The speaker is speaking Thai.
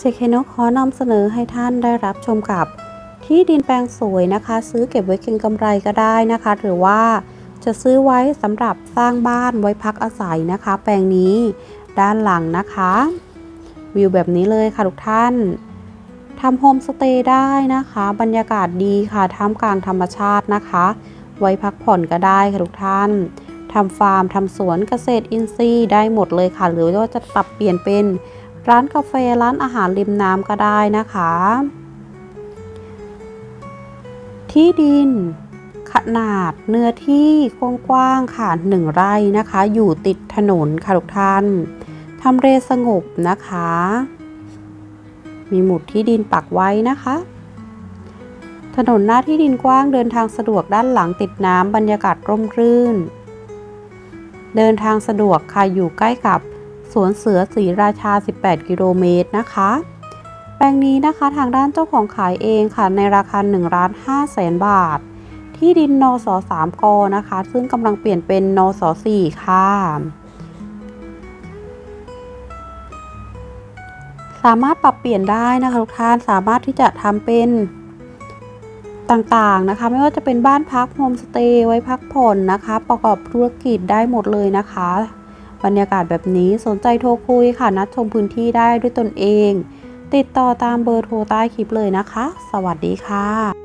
เจเคนขอนำเสนอให้ท่านได้รับชมกับ ที่ดินแปลงสวยนะคะ ซื้อเก็บไว้เก็งกำไรก็ได้นะคะ หรือว่าจะซื้อไว้สำหรับสร้างบ้านไว้พักอาศัยนะคะ แปลงนี้ด้านหลังนะคะ วิวแบบนี้เลยค่ะทุกท่านทำโฮมสเตย์ได้นะคะ บรรยากาศดีค่ะท่ามกลางธรรมชาตินะคะ ไว้พักผ่อนก็ได้ค่ะทุกท่านทำฟาร์มทำสวนเกษตรอินทรีย์ได้หมดเลยค่ะ หรือว่าจะปรับเปลี่ยนเป็น ร้านกาแฟร้านอาหารริมน้ำก็ได้นะคะ ที่ดินขนาดเนื้อที่กว้างๆค่ะหนึ่งไร่นะคะ อยู่ติดถนนค่ะทุกท่านทำเรสงบนะคะ มีหมุดที่ดินปักไว้นะคะ ถนนหน้าที่ดินกว้างเดินทางสะดวกด้านหลังติดน้ำบรรยากาศร่มรื่น เดินทางสะดวกค่ะอยู่ใกล้กับ สวนเสือศรีราชา 18 กิโลเมตรนะคะ แปลงนี้นะคะทางด้านเจ้าของขายเองค่ะในราคา1ล้าน5แสนบาท ที่ดินนส3กนะคะ ซึ่งกำลังเปลี่ยนเป็นนส4ค่ะสามารถปรับเปลี่ยนได้นะคะทุกท่านสามารถที่จะทำเป็นต่างๆนะคะ ไม่ว่าจะเป็นบ้านพักโฮมสเตย์ไว้พักผ่อนนะคะ ประกอบธุรกิจได้หมดเลยนะคะ บรรยากาศแบบนี้สนใจโทรคุยค่ะนัดชมพื้นที่ได้ด้วยตนเอง ติดต่อตามเบอร์โทรใต้คลิปเลยนะคะ สวัสดีค่ะ